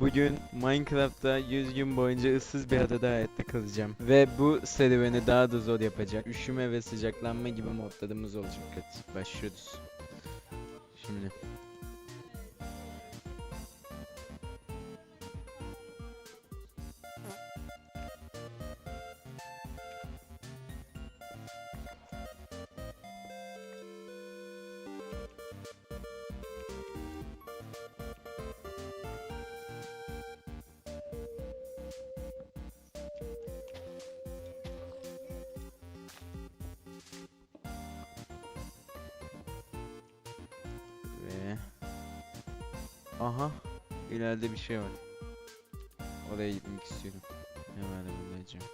Bugün Minecraft'ta 100 gün boyunca ıssız bir adada hayatta kalacağım. Ve bu serüveni daha da zor yapacak. Üşüme ve sıcaklanma gibi modlarımız olacak. Hadi başlıyoruz. Şimdi. Aha ileride bir şey var. Oraya gitmek istiyorum. Ne var burada acaba?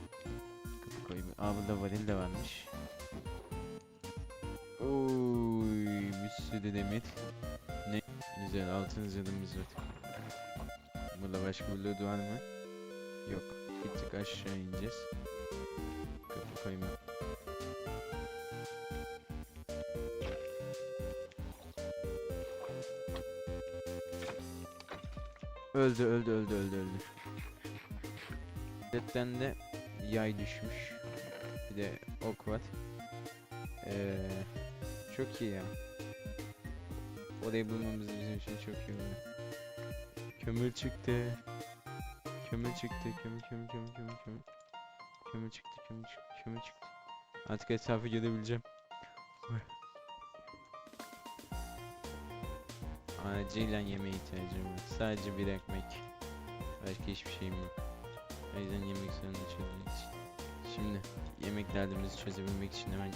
Kapı koyayım. Aa burada varil de varmış. Oy bir sürü demir. Ne güzel altın zırhımız var. Burada başka bir loot var mı? Yok. Bir tık aşağı ineceğiz. Kapı koyma. Öldü öldü öldü öldü öldü. Letten de yay düşmüş. Bir de ok var. Ee, çok iyi ya. Orayı bulmamız bizim için çok iyi oldu. Kömür çıktı. Kömür çıktı. Kömür kömür kömür kömür kömür. Kömür çıktı kömür çıktı kömür çıktı. Artık etrafı görebileceğim. Acilen yemeğe ihtiyacım var. Sadece bir ekmek. Başka hiçbir şeyim yok. O yüzden yemek sorununu çözmek için. Şimdi yemek derdimizi çözebilmek için hemen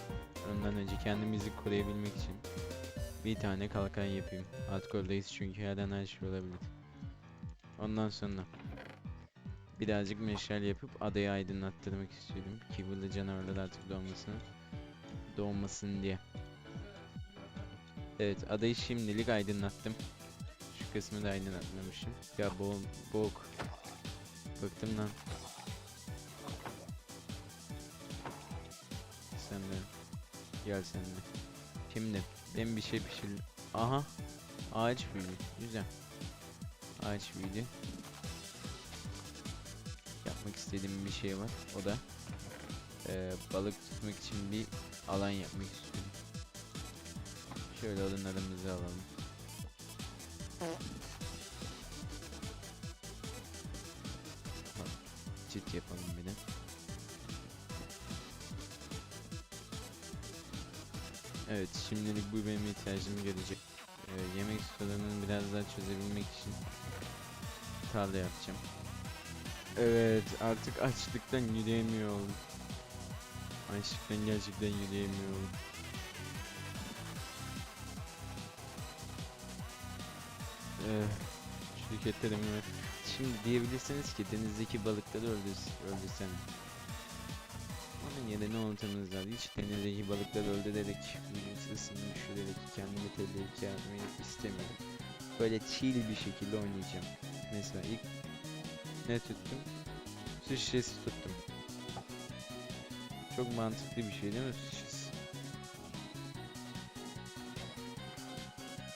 ondan önce kendimizi koruyabilmek için bir tane kalkan yapayım. Artık oradayız çünkü her an her şey olabilir. Ondan sonra birazcık meşale yapıp adayı aydınlattırmak istiyorum ki burada canavarlar artık doğmasın doğmasın diye. Evet adayı şimdilik aydınlattım. Şu kısmı da aydınlatmamışım. Ya bo boğuk. Bıktım lan. Sen de. Gel sen de. Şimdi ben bir şey pişir. Aha. Ağaç büyüdü. Güzel. Ağaç büyüdü. Yapmak istediğim bir şey var. O da eee, balık tutmak için bir alan yapmak istiyorum. Şöyle odunlarımızı alalım. Çit yapalım bir de. Evet şimdilik bu benim ihtiyacımı görecek. Ee, yemek sorununu biraz daha çözebilmek için tarla yapacağım. Evet artık açlıktan yürüyemiyorum. Açlıktan gerçekten yürüyemiyorum. Şirketlerim var. Şimdi diyebilirsiniz ki denizdeki balıkları öldür öldürsene. Onun yerine ne ortamınız var? Hiç denizdeki balıkları öldürerek, ısınmış düşürerek kendimi tehlikeye atmayı istemiyorum. Böyle chill bir şekilde oynayacağım. Mesela ilk ne tuttum? Su şişesi tuttum. Çok mantıklı bir şey değil mi su şişesi?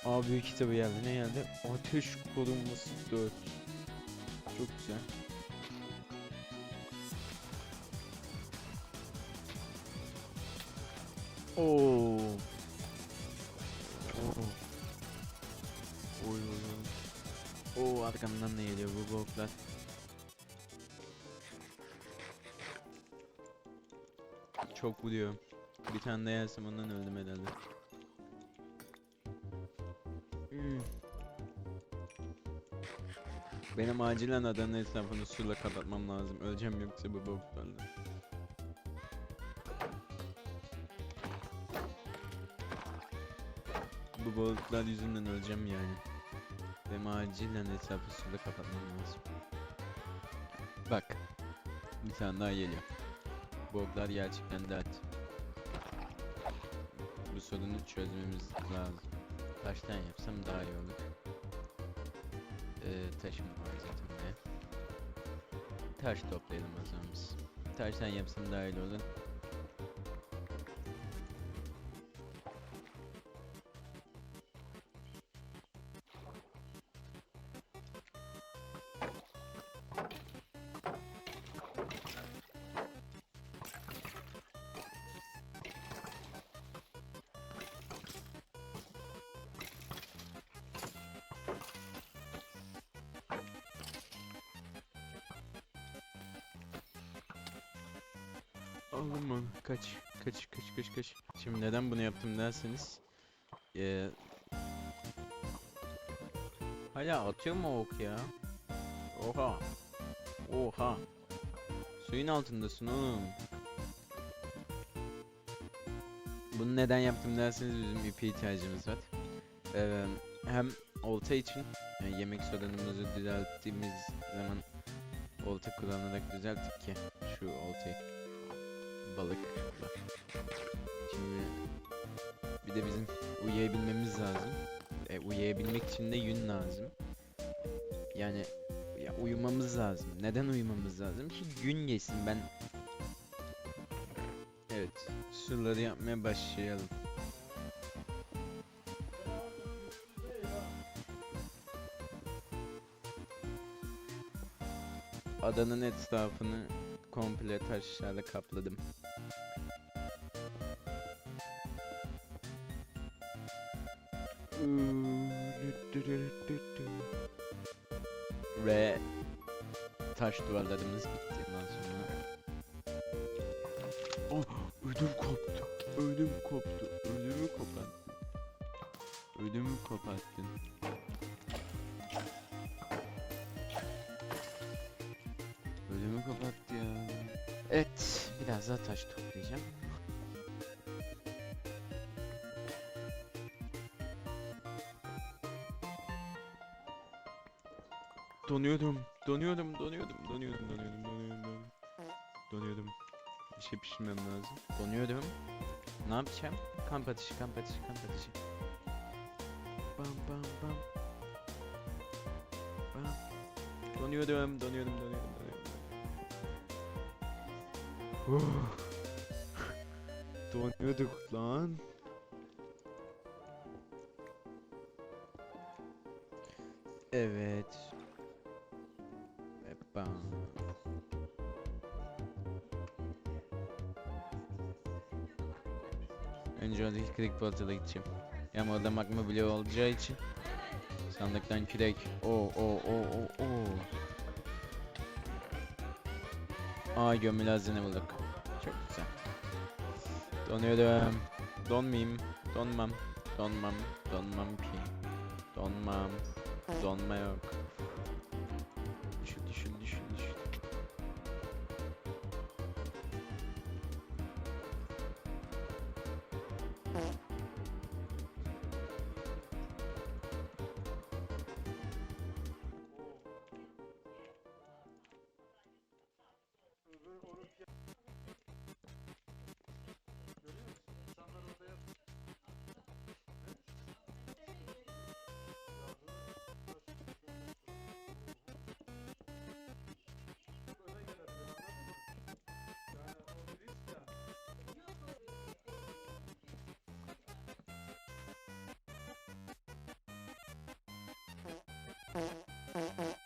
Aa büyük kitabı geldi. Ne geldi? Ateş korunması 4. Çok güzel. Oo. Oo. Oy oy oy. Oo arkamdan ne geliyor bu boklar? Çok vuruyor. Bir tane de yersem ondan öldüm herhalde. Hmm. Benim acilen adanın etrafını suyla kapatmam lazım. Öleceğim yoksa bu boklarla. Bu balıklar yüzünden öleceğim yani. Benim acilen etrafı suyla kapatmam lazım. Bak. Bir tane daha geliyor. Boglar gerçekten dert. Bu sorunu çözmemiz lazım. Taştan yapsam daha iyi olur. Ee, taşım var zaten de. Taş toplayalım o zaman. Taştan yapsam daha iyi olur. Aldım onu. Kaç. Kaç kaç kaç kaç. Şimdi neden bunu yaptım derseniz. Eee Hala atıyor mu ok ya? Oha. Oha. Suyun altındasın oğlum. Bunu neden yaptım derseniz bizim ipe ihtiyacımız var. Eee, hem olta için yani yemek sorunumuzu düzelttiğimiz zaman olta kullanarak düzelttik ki bir de bizim uyuyabilmemiz lazım. E, uyuyabilmek için de yün lazım. Yani ya uyumamız lazım. Neden uyumamız lazım ki gün geçsin ben. Evet, surları yapmaya başlayalım. Adanın etrafını komple taşlarla kapladım. Ve taş duvarlarımız bitti ondan sonra. Oh, ödüm koptu. Ödüm koptu. Ödümü koparttın. Ödümü koparttın. Ödümü koparttı ya. Evet, biraz daha taş toplayacağım. Donuyordum, donuyordum, donuyordum, donuyordum, donuyordum, donuyordum. Donuyordum. Bir şey pişirmem lazım. Donuyordum. Ne yapacağım? Kamp ateşi, kamp ateşi, kamp ateşi. Bam bam bam. Bam. Donuyordum, donuyordum, donuyordum. Huh. Donuyorduk lan. Evet. Bam. Önce oradaki kürek baltayla gideceğim. Yani orada magma bile olacağı için. Sandıktan kürek. O o o o o. Aa gömülü hazine bulduk. Çok güzel. Donuyorum. Donmayayım. Donmam. Donmam. Donmam ki. Donmam. Donma yok. Mm-hmm. Mm-hmm.